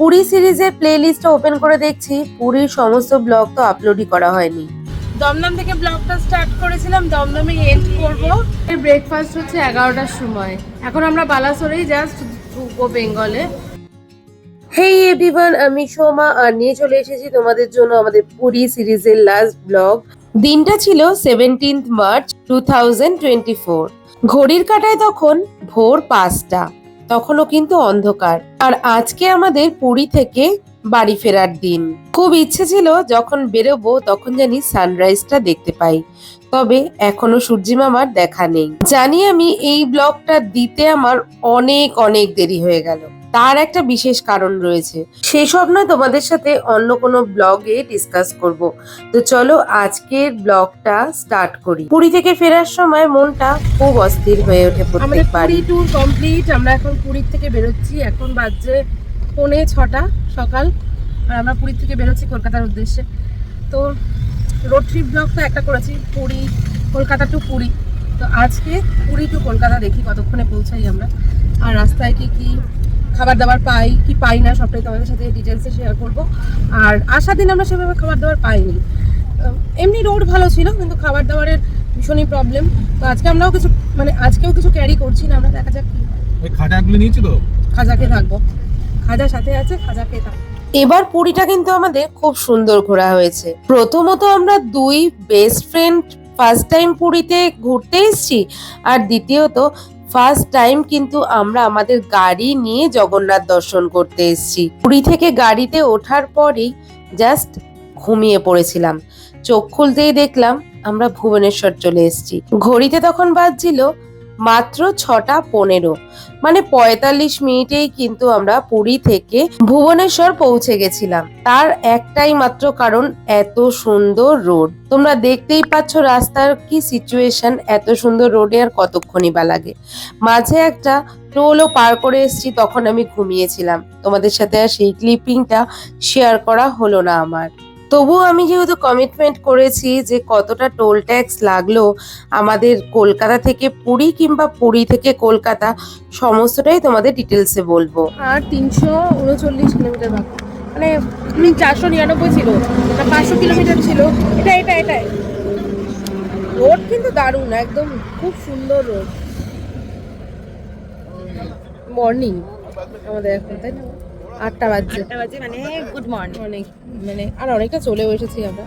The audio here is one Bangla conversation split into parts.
পুরী সিরিজের প্লে লিস্টটা ওপেন করে দেখছি। পুরীর সমস্ত ব্লগ তো আপলোডই করা হয়নি। দমদম থেকে ব্লগটা স্টার্ট করেছিলাম দমদমে এন্ড করব। ব্রেকফাস্ট হচ্ছে এগারোটার সময়। এখন আমরা বালাসোরেই জাস্ট ঢুকবো বেঙ্গলে। হেই এভরিওয়ান আমি সোমা আর নিয়ে চলে এসেছি তোমাদের জন্য আমাদের পুরী সিরিজের লাস্ট ব্লগ দিনটা ছিল seventeenth March two thousand twenty four ঘড়ির কাটায় তখন ভোর পাঁচটা। তখনও কিন্তু অন্ধকার। আর আজকে আমাদের পুরী থেকে বাড়ি ফেরার দিন। খুব ইচ্ছে ছিল যখন বেরোবো তখন জানি সানরাইজটা দেখতে পাই। তবে এখনও সূর্যিমামার দেখা নেই। জানি আমি এই ব্লগটা দিতে আমার অনেক অনেক দেরি হয়ে গেল। তার একটা বিশেষ কারণ রয়েছে। সেসব নয়, তোমাদের সাথে অন্য কোনো ব্লগে ডিসকাস করব। তো চলো আজকের ব্লগটা স্টার্ট করি। পুরী থেকে ফেরার সময় মনটা খুব অস্থির হয়ে ওঠে আমাদের প্রত্যেকবার পুরী ট্যুর কমপ্লিট আমরা এখন পুরীর থেকে বেরোচ্ছি। এখন বাজছে পৌনে ছটা সকাল, আর আমরা পুরীর থেকে বেরোচ্ছি কলকাতার উদ্দেশ্যে। তো রোড ট্রিপ ব্লগ তো একটা করেছি, পুরী, কলকাতা টু পুরী। তো আজকে পুরী টু কলকাতা দেখি কতক্ষণে পৌঁছাই আমরা। আর রাস্তায় কি কি খাবার দাবার পাই কি পাই না সবটাই তোমাদের সাথে ডিটেলসে শেয়ার করব। আর আসার দিন আমরা সেভাবে খাবার দাবার পাইনি। এমনি রোড ভালো ছিল কিন্তু খাবার দাবারের ভীষণই প্রবলেম তো আজকে আমরাও কিছু মানে আজকেও কিছু ক্যারি করছি না আমরা দেখা যাক কি হয়। ওই খাটাগুলো নিয়েছিল? খাজাকে থাকব। খাজা সাথে আছে খাজাকে থাকব এবার পুরীটা কিন্তু আমাদের খুব সুন্দর ঘোরা হয়েছে। প্রথমত আমরা দুই বেস্ট ফ্রেন্ড ফার্স্ট টাইম পুরীতে ঘুরতে এসেছি আর দ্বিতীয়ত ফার্স্ট টাইম কিন্তু আমরা আমাদের গাড়ি নিয়ে জগন্নাথ দর্শন করতে এসেছি। পুরী থেকে গাড়িতে ওঠার পরেই জাস্ট ঘুমিয়ে পড়েছিলাম। চোখ খুলতেই দেখলাম আমরা ভুবনেশ্বর চলে এসেছি। ঘড়িতে তখন বাজছিল মাত্র ছটা পনেরো। মানে পঁয়তাল্লিশ মিনিটেই কিন্তু আমরা পুরী থেকে ভুবনেশ্বর পৌঁছে গেছিলাম। তার একটাই মাত্র কারণ, এত সুন্দর রোড। তোমরা দেখতেই পাচ্ছ রাস্তার কি সিচুয়েশন এত সুন্দর রোডে আর কতক্ষণই বা লাগে। মাঝে একটা টোলও পার করে এসেছি, তখন আমি ঘুমিয়েছিলাম। তোমাদের সাথে আর সেই ক্লিপিংটা শেয়ার করা হলো না আমার। তবুও আমি যেহেতু কমিটমেন্ট করেছি যে কতটা টোল ট্যাক্স লাগল আমাদের কলকাতা থেকে পুরী কিংবা পুরী থেকে কলকাতা, সমস্তটাই তোমাদের ডিটেলসে বলব। আর তিনশো উনচল্লিশ কিলোমিটার বাকি। মানে চারশো নিরানব্বই ছিল পাঁচশো কিলোমিটার ছিল। এটা এটা এটাই রোড কিন্তু দারুণ, একদম খুব সুন্দর রোড মর্নিং আমাদের এখন, তাই না? আটটা বাজে মানে গুড মর্নিং অনেক মানে আর অনেকটা চলেও এসেছি আমরা।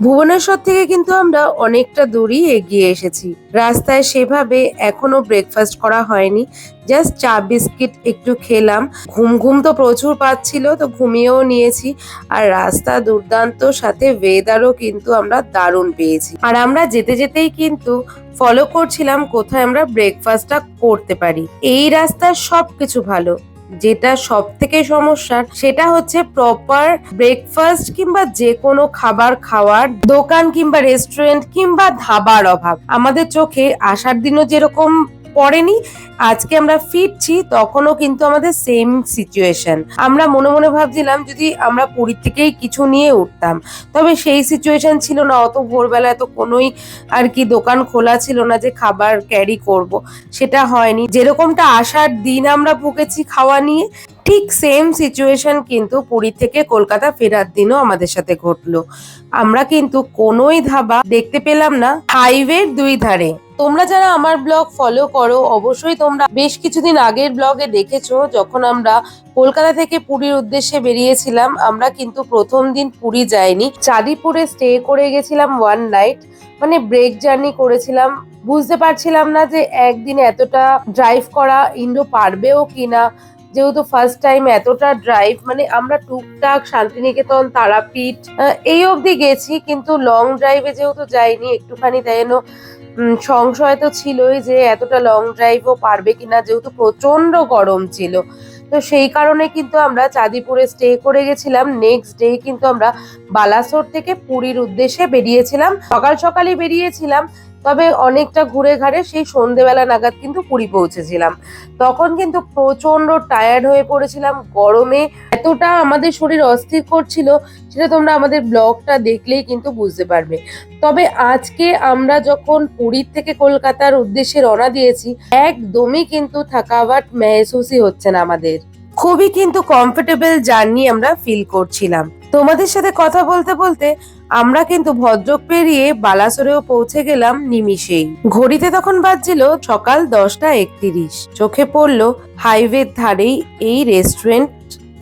ভুবনেশ্বর থেকে কিন্তু আমরা অনেকটা দূরই এগিয়ে এসেছি। রাস্তায় সেভাবে এখনও ব্রেকফাস্ট করা হয়নি। জাস্ট চা বিস্কিট একটু খেলাম। ঘুম ঘুম তো প্রচুর পাচ্ছিল তো ঘুমিয়েও নিয়েছি। আর রাস্তা দুর্দান্ত সাথে ওয়েদারও কিন্তু আমরা দারুণ পেয়েছি। আর আমরা যেতে যেতেই কিন্তু ফলো করছিলাম কোথায় আমরা ব্রেকফাস্টটা করতে পারি। এই রাস্তার সবকিছু ভালো। যেটা সব থেকে সমস্যার, সেটা হচ্ছে প্রপার ব্রেকফাস্ট কিংবা যে কোনো খাবার খাওয়ার দোকান কিংবা রেস্টুরেন্ট কিংবা ধাবার অভাব। আমাদের চোখে আসার দিনও যেরকম পড়েনি, আজকে আমরা ফিরছি, তখনও কিন্তু আমাদের সেম সিচুয়েশন আমরা মনে মনে ভাবছিলাম যদি আমরা পুরীর থেকেই কিছু নিয়ে উঠতাম, তবে সেই সিচুয়েশন ছিল না। অত ভোরবেলা তো কোনোই আর কি দোকান খোলা ছিল না যে খাবার ক্যারি করব, সেটা হয়নি। যেরকমটা আসার দিন আমরা ভুগেছি খাওয়া নিয়ে, ঠিক সেম সিচুয়েশন কিন্তু পুরী থেকে কলকাতা ফেরার দিনও আমাদের সাথে ঘটলো। আমরা কিন্তু কোনোই ধাবা দেখতে পেলাম না হাইওয়ের দুই ধারে। তোমরা যারা আমার ব্লগ ফলো করো, অবশ্যই তোমরা বেশ কিছুদিন আগের ব্লগে দেখেছ, যখন আমরা কলকাতা থেকে পুরীর উদ্দেশ্যে বেরিয়েছিলাম। আমরা কিন্তু প্রথম দিন পুরী যাইনি। চাঁদিপুরে স্টে করে গেছিলাম ওয়ান নাইট মানে ব্রেক জার্নি করেছিলাম। বুঝতে পারছিলাম না যে একদিন এতটা ড্রাইভ করা ইন্দ্র পারবেও কিনা। যেহেতু ফার্স্ট টাইম এতটা ড্রাইভ মানে আমরা টুকটাক শান্তিনিকেতন, তারাপীঠ এই অবধি গেছি। কিন্তু লং ড্রাইভে যেহেতু যাইনি, একটুখানি তাই সংশয় তো ছিলই যে এতটা লং ড্রাইভও পারবে কিনা, যেহেতু প্রচণ্ড গরম ছিল। তো সেই কারণে কিন্তু আমরা চাঁদিপুরে স্টে করে গেছিলাম। নেক্সট ডে কিন্তু আমরা বালাসোর থেকে পুরীর উদ্দেশ্যে বেরিয়েছিলাম। সকাল সকালই বেরিয়েছিলাম, তবে অনেকটা ঘুরে ঘাড়ে সেই সন্ধেবেলা নাগাদ কিন্তু পুরী পৌঁছেছিলাম। তখন কিন্তু প্রচণ্ড টায়ার্ড হয়ে পড়েছিলাম। গরমে এতটা আমাদের শরীর অস্থির করছিল, সেটা তোমরা আমাদের ব্লগটা দেখলেই কিন্তু বুঝতে পারবে। তবে আজকে আমরা যখন পুরীর থেকে কলকাতার উদ্দেশ্যে রওনা দিয়েছি, একদমই কিন্তু থাকাবাট মেহসুসই হচ্ছে না আমাদের। খুবই কিন্তু কমফোর্টেবল জার্নি আমরা ফিল করছিলাম। তোমাদের সাথে কথা বলতে বলতে আমরা কিন্তু ভদ্রক পেরিয়ে বালাসোরেও পৌঁছে গেলাম নিমিষেই। ঘড়িতে তখন বাজছিল সকাল দশটা একত্রিশ। চোখে পড়ল হাইওয়ের ধারেই এই রেস্টুরেন্ট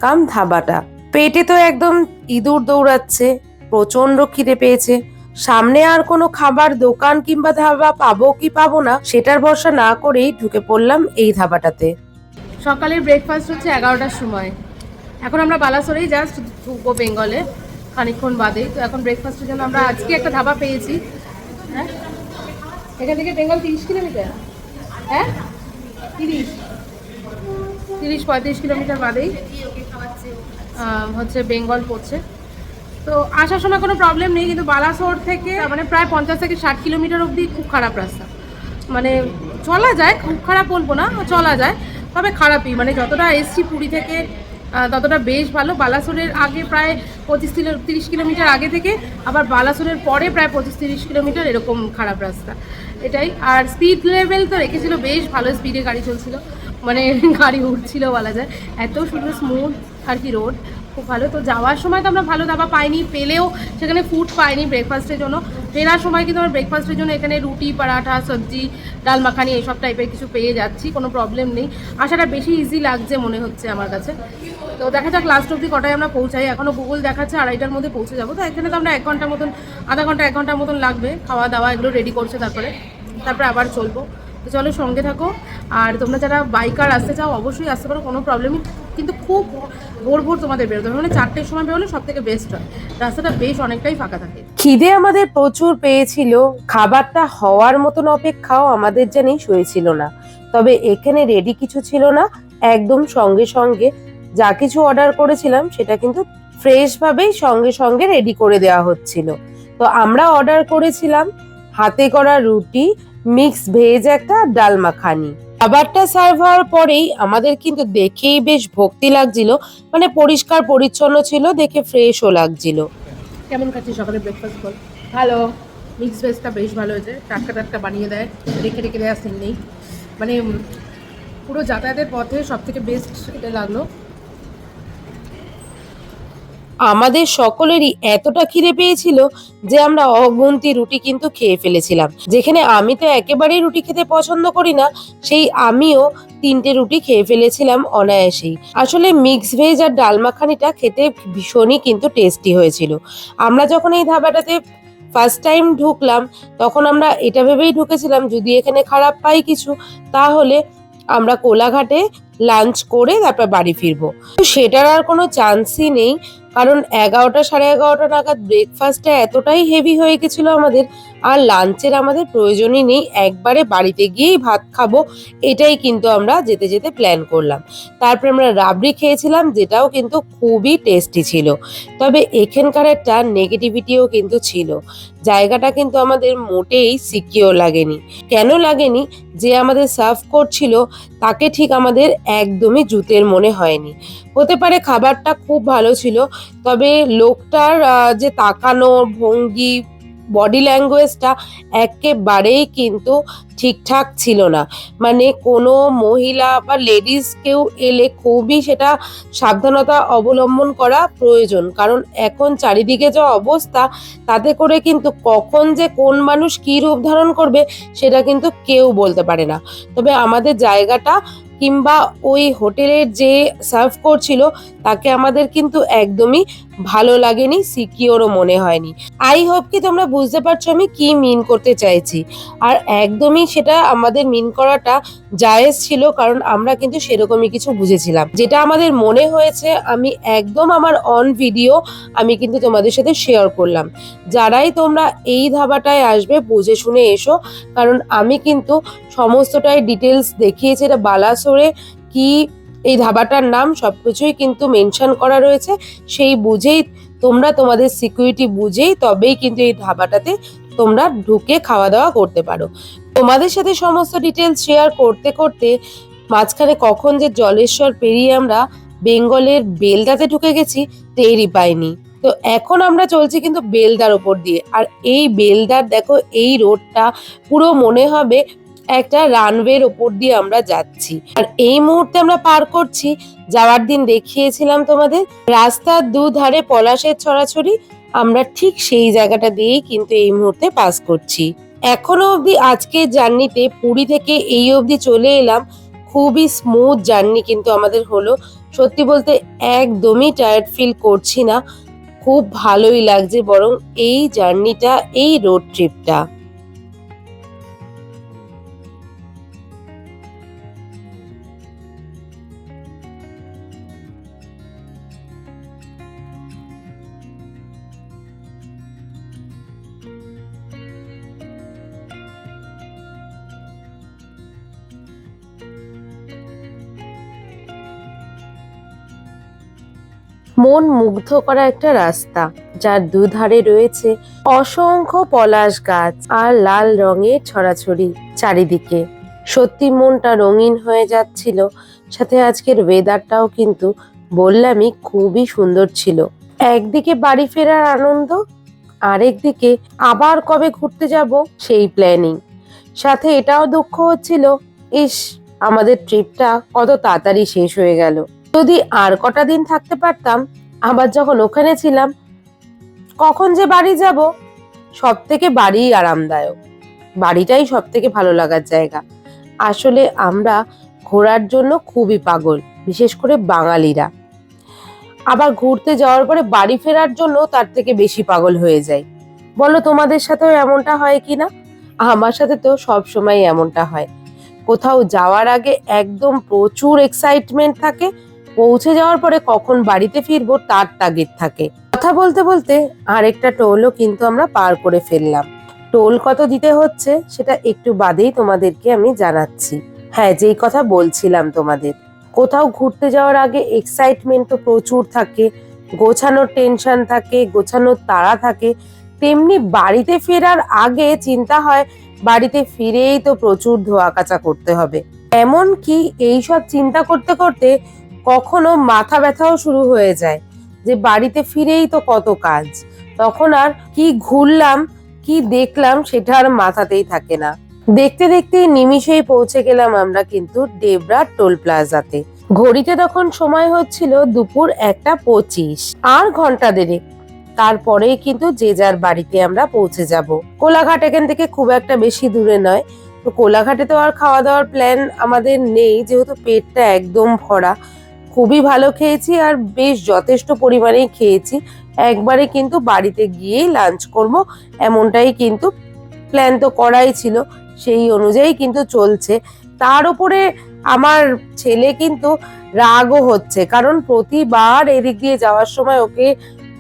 কাম ধাবাটা। পেটে তো একদম ইঁদুর দৌড়াচ্ছে প্রচণ্ড খিদে পেয়েছে। সামনে আর কোনো খাবার, দোকান কিংবা ধাবা পাবো কি পাবো না, সেটার ভরসা না করেই ঢুকে পড়লাম এই ধাবাটাতে। সকালের ব্রেকফাস্ট হচ্ছে এগারোটার সময়। এখন আমরা বালাসোরেই জাস্ট ঢুকবো বেঙ্গলে, খানিকক্ষণ বাদে। তো এখন ব্রেকফাস্টের জন্য আমরা আজকে একটা ধাবা পেয়েছি। হ্যাঁ? এখান থেকে বেঙ্গল তিরিশ কিলোমিটার। হ্যাঁ? তিরিশ। তিরিশ পঁয়ত্রিশ কিলোমিটার বাদেই। হচ্ছে বেঙ্গল পড়ছে। তো আসার সময় কোনো প্রবলেম নেই, কিন্তু বালাসোর থেকে মানে প্রায় পঞ্চাশ থেকে ষাট কিলোমিটার অবধি খুব খারাপ রাস্তা। মানে চলা যায়, খুব খারাপ বলব না, চলা যায়, তবে খারাপই। মানে যতটা এসছি পুরী থেকে ততটা বেশ ভালো। বালাসোরের আগে প্রায় পঁচিশ তিরিশ কিলোমিটার আগে থেকে, আবার বালাসোরের পরে প্রায় পঁচিশ তিরিশ কিলোমিটার এরকম খারাপ রাস্তা। এটাই। আর স্পিড লেভেল তো রেখেছিল, বেশ ভালো স্পিডে গাড়ি চলছিল। মানে গাড়ি উঠছিল বলা যায়। এত সুন্দর স্মুথ আর কি রোড। খুব ভালো। তো যাওয়ার সময় তো আমরা ভালো দাবা পাইনি, পেলেও সেখানে ফুড পাইনি ব্রেকফাস্টের জন্য। ফেরার সময় কিন্তু আমরা ব্রেকফাস্টের জন্য এখানে রুটি, পরাঠা, সবজি, ডাল মাখানি এইসব টাইপের কিছু পেয়ে যাচ্ছি, কোনো প্রবলেম নেই। আসাটা বেশি ইজি লাগছে মনে হচ্ছে আমার কাছে। তো দেখা যাক লাস্ট অব্দি কটায় আমরা পৌঁছাই। এখনও গুগল দেখাচ্ছে আড়াইটার মধ্যে পৌঁছে যাব। তো এখানে তো আমরা এক ঘণ্টার মতন, আধা ঘণ্টা, এক ঘণ্টার মতন লাগবে। খাওয়া দাওয়া এগুলো রেডি করছে তারপরে। তারপরে আবার চলবো। তো চলো সঙ্গে থাকো। আর তোমরা যারা বাইকার আসতে চাও, অবশ্যই আসতে পারো, কোনো প্রবলেমই কিন্তু খুব ভোর ভোর তোমাদের বেরোতে হবে। মানে চারটের সময় বেরোলে সব থেকে বেস্ট হয়। রাস্তাটা বেশ অনেকটাই ফাঁকা থাকে। খিদে আমাদের প্রচুর পেয়েছিল। খাবারটা হওয়ার মতন অপেক্ষাও আমাদের জানি হয়েছিল না। তবে এখানে রেডি কিছু ছিল না। একদম সঙ্গে সঙ্গে যা কিছু অর্ডার করেছিলাম, সেটা কিন্তু ফ্রেশ ভাবেই সঙ্গে সঙ্গে রেডি করে দেওয়া হচ্ছিল। তো আমরা অর্ডার করেছিলাম হাতে করা রুটি মিক্স ভেজ একটা ডাল মাখানি। খাবারটা সার্ভ হওয়ার পরেই আমাদের কিন্তু দেখেই বেশ ভক্তি লাগছিল মানে পরিষ্কার পরিচ্ছন্ন ছিল, দেখে ফ্রেশও লাগছিল। কেমন খাচ্ছি সকালে ব্রেকফাস্ট বল? ভালো। মিক্স ভেজটা বেশ ভালো হয়েছে। টাটকা টাটকা বানিয়ে দেয়। রেখে রেখে দেওয়ার সিন নেই। মানে পুরো যাতায়াতের পথে সব থেকে বেস্ট এটা লাগল। আমাদের সকলেরই এতটা খিদে পেয়েছিল যে আমরা অগুন্তি রুটি কিন্তু খেয়ে ফেলেছিলাম। যেখানে আমি তো একেবারেই রুটি খেতে পছন্দ করি না, সেই আমিও তিনটে রুটি খেয়ে ফেলেছিলাম অনায়াসেই। আসলে মিক্স ভেজ আর ডাল মাখানিটা খেতে ভীষণই কিন্তু টেস্টি হয়েছিল। আমরা যখন এই ধাবাটাতে ফার্স্ট টাইম ঢুকলাম, তখন আমরা এটা ভেবেই ঢুকেছিলাম, যদি এখানে খারাপ পাই কিছু, তাহলে আমরা কোলাঘাটে লাঞ্চ করে তারপর বাড়ি ফিরবো। তো সেটার আর কোনো চান্সই নেই, কারণ এগারোটা সাড়ে এগারোটা নাগাদ ব্রেকফাস্টটা এতটাই হেভি হয়ে গেছিল আমাদের, আর লাঞ্চের আমাদের প্রয়োজনই নেই, একবারে বাড়িতে গিয়েই ভাত খাব, এটাই কিন্তু আমরা যেতে যেতে প্ল্যান করলাম। তারপরে আমরা রাবড়ি খেয়েছিলাম, যেটাও কিন্তু খুবই টেস্টি ছিল। তবে এখানকার একটা নেগেটিভিটিও কিন্তু ছিল। জায়গাটা কিন্তু আমাদের মোটেই সিকিওর লাগেনি। কেন লাগেনি? যে আমাদের সার্ভ করছিল, তাকে ঠিক আমাদের একদমই জুতের মনে হয়নি। হতে পারে খাবারটা খুব ভালো ছিল, তবে লোকটার যে তাকানো, ভঙ্গি বডি ল্যাঙ্গুয়েজটা একেবারেই কিন্তু ঠিকঠাক ছিল না। মানে কোনো মহিলা বা লেডিস কেউ এলে খুবই সেটা সাবধানতা অবলম্বন করা প্রয়োজন। কারণ এখন চারিদিকে যা অবস্থা, তাতে করে কিন্তু কখন যে কোন মানুষ কী রূপ ধারণ করবে, সেটা কিন্তু কেউ বলতে পারে না। তবে আমাদের জায়গাটা কিংবা ওই হোটেলের যে সার্ভ করছিল, তাকে আমাদের কিন্তু একদমই ভালো লাগেনি, সিকিওরও মনে হয়নি। আই হোপ কি তোমরা বুঝতে পারছ আমি কি মিন করতে চাইছি। আর একদমই সেটা আমাদের মিন করাটা জায়েজ ছিল, কারণ আমরা কিন্তু সেরকমই কিছু বুঝেছিলাম। যেটা আমাদের মনে হয়েছে, আমি একদম আমার অন ভিডিও আমি কিন্তু তোমাদের সাথে শেয়ার করলাম। যারাই তোমরা এই ধাবাটায় আসবে, বুঝে শুনে এসো, কারণ আমি কিন্তু সমস্তটাই ডিটেলস দেখিয়েছি, এটা বালাসোরে কি এই ধাবাটার নাম সবকিছুই কিন্তু মেনশন করা রয়েছে। সেই বুঝেই তোমরা তোমাদের সিকিউরিটি বুঝেই তবেই কিন্তু এই ধাবাটাতে তোমরা ঢুকে খাওয়া দাওয়া করতে পারো। তোমাদের সাথে সমস্ত ডিটেলস শেয়ার করতে করতে মাঝখানে কখন যে জলেশ্বর পেরিয়ে আমরা বেঙ্গলের বেলদাতে ঢুকে গেছি টেরই পাইনি। তো এখন আমরা চলছি কিন্তু বেলদার ওপর দিয়ে। আর এই বেলদার দেখো, এই রোডটা পুরো মনে হবে একটা রানওয়ের ওপর দিয়ে আমরা যাচ্ছি। আর এই মুহূর্তে আমরা পার করছি, যাওয়ার দিন দেখিয়েছিলাম তোমাদের, রাস্তার দুধারে পলাশের ছড়াছড়ি, আমরা ঠিক সেই জায়গাটা দিয়েই কিন্তু এই মুহূর্তে পাস করছি। এখনও অবধি আজকের জার্নিতে পুরী থেকে এই অবধি চলে এলাম, খুবই স্মুথ জার্নি কিন্তু আমাদের হলো। সত্যি বলতে একদমই টায়ার্ড ফিল করছি না, খুব ভালোই লাগছে বরং এই জার্নিটা, এই রোড ট্রিপটা মন মুগ্ধ করা একটা রাস্তা, যার দুধারে রয়েছে অসংখ্য পলাশ গাছ আর লাল রঙের ছড়াছড়ি চারিদিকে। সত্যি মনটা রঙিন হয়ে যাচ্ছিল, সাথে আজকের ওয়েদারটাও কিন্তু বললামই খুবই সুন্দর ছিল। একদিকে বাড়ি ফেরার আনন্দ, আরেকদিকে আবার কবে ঘুরতে যাব সেই প্ল্যানিং সাথে এটাও দুঃখ হচ্ছিল, ইস, আমাদের ট্রিপটা কত তাড়াতাড়ি শেষ হয়ে গেল। যদি আর কটা দিন থাকতে পারতাম, আবার যখন ওখানে ছিলাম, কখন যে বাড়ি যাব? সব থেকে বাড়িই আরামদায়ক। বাড়িটাই সব থেকে ভালো লাগার জায়গা। আসলে আমরা ঘোরার জন্য খুবই পাগল, বিশেষ করে বাঙালিরা। আবার ঘুরতে যাওয়ার পরে বাড়ি ফেরার জন্য তার থেকে বেশি পাগল হয়ে যায় বলো তোমাদের সাথেও এমনটা হয় কি না? আমার সাথে তো সব সময় এমনটা হয়। কোথাও যাওয়ার আগে একদম প্রচুর এক্সাইটমেন্ট থাকে পৌঁছে যাওয়ার পরে কখন বাড়িতে ফিরবো তার তাগিদ থাকে। কথা বলতে বলতে আরেকটা টোলও কিন্তু আমরা পার করে ফেললাম। টোল কত দিতে হচ্ছে সেটা একটু বাদেই তোমাদেরকে আমি জানাচ্ছি। হ্যাঁ যেই কথা বলছিলাম তোমাদের। কোথাও ঘুরতে যাওয়ার আগে এক্সাইটমেন্ট তো প্রচুর থাকে, গোছানোর টেনশন থাকে, গোছানোর তাড়া থাকে। তেমনি বাড়িতে ফেরার আগে চিন্তা হয়, বাড়িতে ফিরেই তো প্রচুর ধোয়া কাচা করতে হবে। এমন কি এইসব চিন্তা করতে করতে কখনো মাথা ব্যথাও শুরু হয়ে যায়। যে বাড়িতে ফিরেই তো কত কাজ। তখন আর কি ঘুরলাম, কি দেখলাম সেটা আর মাথাতেই থাকে না। দেখতে দেখতে নিমিষেই পৌঁছে গেলাম আমরা কিন্তু ডেবরা টোল প্লাজাতে। ঘড়িতে তখন সময় হচ্ছিল দুপুর একটা পঁচিশ। আর ঘণ্টা দেড়েক। তারপরেই কিন্তু যে যার বাড়িতে আমরা পৌঁছে যাব। কোলাঘাট এখান থেকে খুব একটা বেশি দূরে নয়। তো কোলাঘাটে তো আর খাওয়া দাওয়ার প্ল্যান আমাদের নেই। যেহেতু পেটটা একদম ভরা খুবই ভালো খেয়েছি আর বেশ যথেষ্ট পরিমাণেই খেয়েছি। একবারে কিন্তু বাড়িতে গিয়েই লাঞ্চ করব, এমনটাই কিন্তু প্ল্যান তো করাই ছিল। সেই অনুযায়ী কিন্তু চলছে। তার উপরে আমার ছেলে কিন্তু রাগও হচ্ছে, কারণ প্রতিবার এদিক দিয়ে যাওয়ার সময় ওকে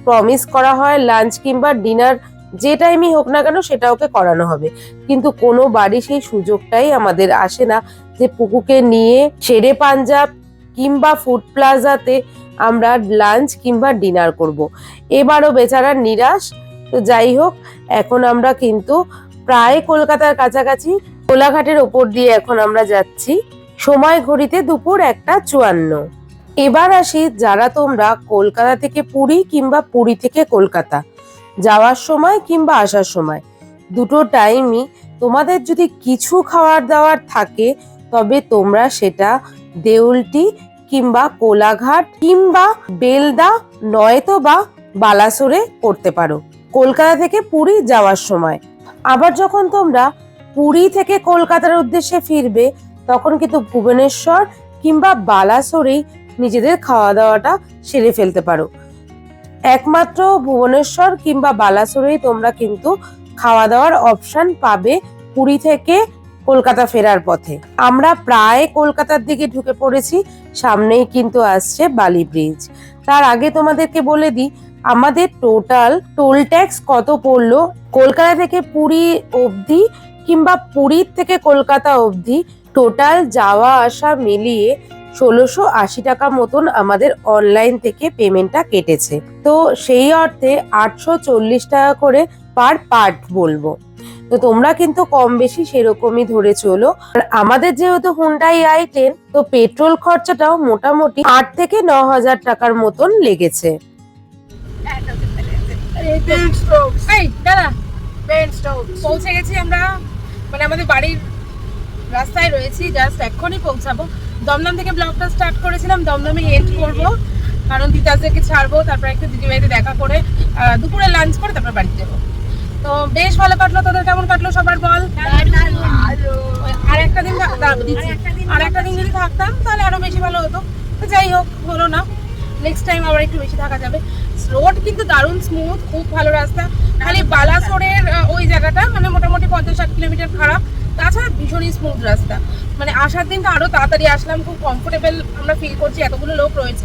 প্রমিস করা হয় লাঞ্চ কিংবা ডিনার যে টাইমই হোক না কেন সেটা ওকে করানো হবে। কিন্তু কোনো বাড়ি সেই সুযোগটাই আমাদের আসে না যে পুকুকে নিয়ে শেরে পাঞ্জাব কিংবা ফুড প্লাজাতে আমরা লাঞ্চ কিংবা ডিনার করব। এবারও বেচারা নিরাশ, তো যাই হোক, এখন আমরা কিন্তু প্রায় কলকাতার কাছাকাছি, কোলাঘাটের ওপর দিয়ে এখন আমরা যাচ্ছি, সময় ঘড়িতে দুপুর একটা চুয়ান্ন এবার আসি যারা তোমরা কলকাতা থেকে পুরী কিংবা পুরী থেকে কলকাতা, যাওয়ার সময় কিংবা আসার সময় দুটো টাইমই তোমাদের যদি কিছু খাওয়ার দাওয়ার থাকে, তবে তোমরা সেটা দেউলটি কিংবা কোলাঘাট কিংবা বেলদা, নয়তো বা বালাসোরে করতে পারো। কলকাতা থেকে পুরী যাওয়ার সময়। আবার যখন তোমরা পুরী থেকে কলকাতার উদ্দেশ্যে ফিরবে, তখন কিন্তু ভুবনেশ্বর কিংবা বালাসোরেই নিজেদের খাওয়া দাওয়াটা সেরে ফেলতে পারো। একমাত্র ভুবনেশ্বর কিংবা বালাসোরেই তোমরা কিন্তু খাওয়া দাওয়ার অপশন পাবে পুরী থেকে কলকাতা ফেরার পথে। আমরা প্রায় কলকাতার দিকে ঢুকে পড়েছি, সামনেই কিন্তু আসছে বালি ব্রিজ। তার আগে তোমাদেরকে বলে দিই, আমাদের টোটাল টোল ট্যাক্স কত পড়ল? কলকাতা থেকে পুরী অবধি কিংবা পুরীর থেকে কলকাতা অবধি টোটাল যাওয়া আসা মিলিয়ে ষোলোশো আশি টাকা মতন আমাদের অনলাইন থেকে পেমেন্টটা কেটেছে। তো সেই অর্থে আটশো চল্লিশ টাকা করে পার পার্ট বলব। তো তোমরা কিন্তু কম বেশি সেরকমই ধরে চলো। আর আমাদের যেহেতু হুন্ডাই আই টেন তো পেট্রোল খরচাটাও মোটামুটি আট থেকে ন হাজার টাকার মতন লেগেছে। পৌঁছে গেছি আমরা। মানে আমাদের বাড়ির রাস্তায় রয়েছি জাস্ট এক্ষুনি পৌঁছাবো। দমদম থেকে ব্লগটা স্টার্ট করেছিলাম, দমদমে এন্ড করব। কারণ তিতাসদেরকে ছাড়বো, তারপর একটু দিদিবাড়িতে দেখা করে দুপুরে লাঞ্চ করে তারপর বাড়িতে যাব। তো বেশ ভালো কাটলো তোদের কেমন কাটলো সবার বল? আর একটা দিন আর একটা দিন যদি থাকতাম তাহলে আরও বেশি ভালো হতো। তো যাই হোক হলো না। নেক্সট টাইম আবার একটু বেশি থাকা যাবে। রোড কিন্তু দারুণ স্মুথ খুব ভালো রাস্তা। খালি বালাসোরের ওই জায়গাটা মানে মোটামুটি পঞ্চাশ ষাট কিলোমিটার খারাপ। তাছাড়া ভীষণই স্মুথ রাস্তা। মানে আসার দিনটা আরও তাড়াতাড়ি আসলাম খুব কমফোর্টেবল আমরা ফিল করছি এতগুলো লোক রয়েছে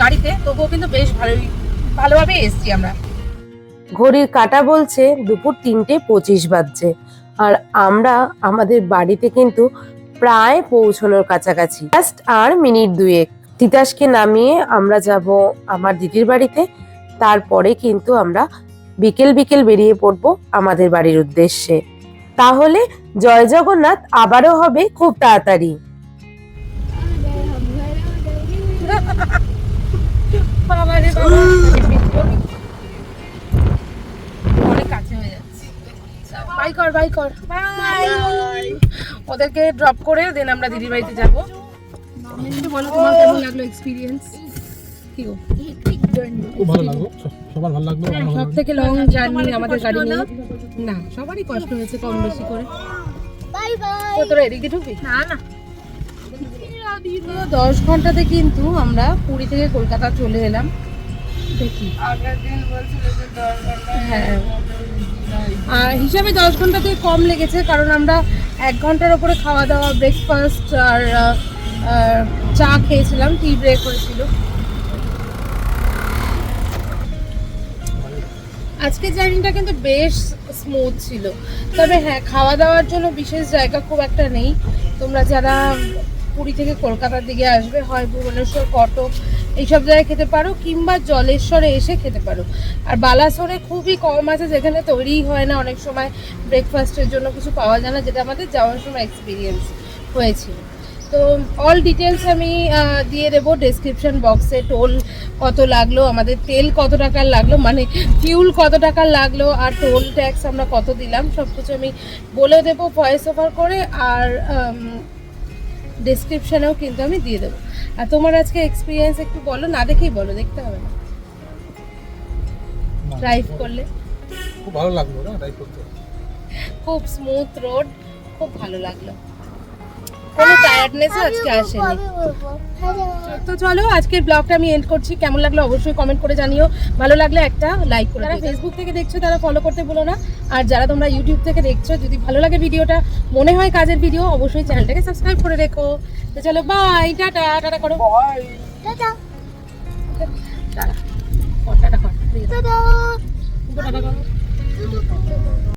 গাড়িতে। তবুও কিন্তু বেশ ভালোই ভালোভাবে এসছি আমরা। ঘড়ির কাটা বলছে দুপুর তিনটে পঁচিশ বাজছে। আর আমরা, আমাদের বাড়িতে কিন্তু প্রায় পৌঁছানোর কাছাকাছি। জাস্ট আর মিনিট দুয়েক। তিতাসকে নামিয়ে আমরা যাব আমার দিদির বাড়িতে। তারপরে কিন্তু আমরা বিকেল বিকেল বেরিয়ে পড়ব আমাদের বাড়ির উদ্দেশ্যে। তাহলে জয় জগন্নাথ, আবারও হবে খুব তাড়াতাড়ি। বাই কর বাই কর। বাই। ওদেরকে ড্রপ করে দেন আমরা দিদির বাড়িতে যাব। বলো তোমার কেমন লাগল এক্সপিরিয়েন্স কি গো? খুব ভালো লাগল। সবার ভালো লাগল সব থেকে লং জার্নি আমাদের গাড়ি নিয়ে। না সবারই কষ্ট হয়েছে কম বেশি করে। Bye bye. তোরা এদিক দিয়ে ঢুকবি? না না। দশ ঘন্টাতে কিন্তু আমরা পুরী থেকে কলকাতা চলে এলাম। দেখি। হ্যাঁ। আর হিসাবে দশ ঘন্টাতে কম লেগেছে, কারণ আমরা এক ঘণ্টার ওপরে খাওয়া দাওয়া ব্রেকফাস্ট আর চা খেয়েছিলাম টি ব্রেক করেছিল। আজকের জার্নিটা কিন্তু বেশ স্মুথ ছিল। তবে হ্যাঁ খাওয়া দাওয়ার জন্য বিশেষ জায়গা খুব একটা নেই। তোমরা যারা পুরী থেকে কলকাতার দিকে আসবে, হয় ভুবনেশ্বর, কটক এইসব জায়গায় খেতে পারো, কিংবা জলেশ্বরে এসে খেতে পারো। আর বালাসোরে খুবই কম আছে, যেখানে তৈরিই হয় না। অনেক সময় ব্রেকফাস্টের জন্য কিছু পাওয়া যায় না, যেটা আমাদের যাওয়ার সময় এক্সপিরিয়েন্স হয়েছিল তো অল ডিটেলস আমি দিয়ে দেবো ডেসক্রিপশন বক্সে টোল কত লাগল, আমাদের তেল কত টাকার লাগল মানে ফিউল কত টাকার লাগল, আর টোল ট্যাক্স আমরা কত দিলাম সব কিছু আমি বলে দেবো ভয়েস ওভার করে। আর ডেসক্রিপশনেও কিন্তু আমি দিয়ে দেবো। আর তোমার আজকে এক্সপিরিয়েন্স একটু বলো না দেখেই বলো দেখতে হবে না। ড্রাইভ করলে। খুব ভালো লাগল না ড্রাইভ করতে? খুব স্মুথ রোড খুব ভালো লাগল। কোনো টায়ার্ডনেস আজকে আসেনি। তো চলো আজকের ব্লগটা আমি এন্ড করছি। কেমন লাগল অবশ্যই কমেন্ট করে জানিও। ভালো লাগলে একটা লাইক করে যারা ফেসবুক থেকে দেখছ তারা ফলো করতে ভুলো না। আর যারা তোমরা ইউটিউব থেকে দেখছ যদি ভালো লাগে ভিডিওটা মনে হয় কাজের ভিডিও অবশ্যই চ্যানেলটাকে সাবস্ক্রাইব করে রেখো। তো চলো বাই টাটা টাটা করো। টাটা। টাটা। টাটা কর। টাটা। টাটা করো।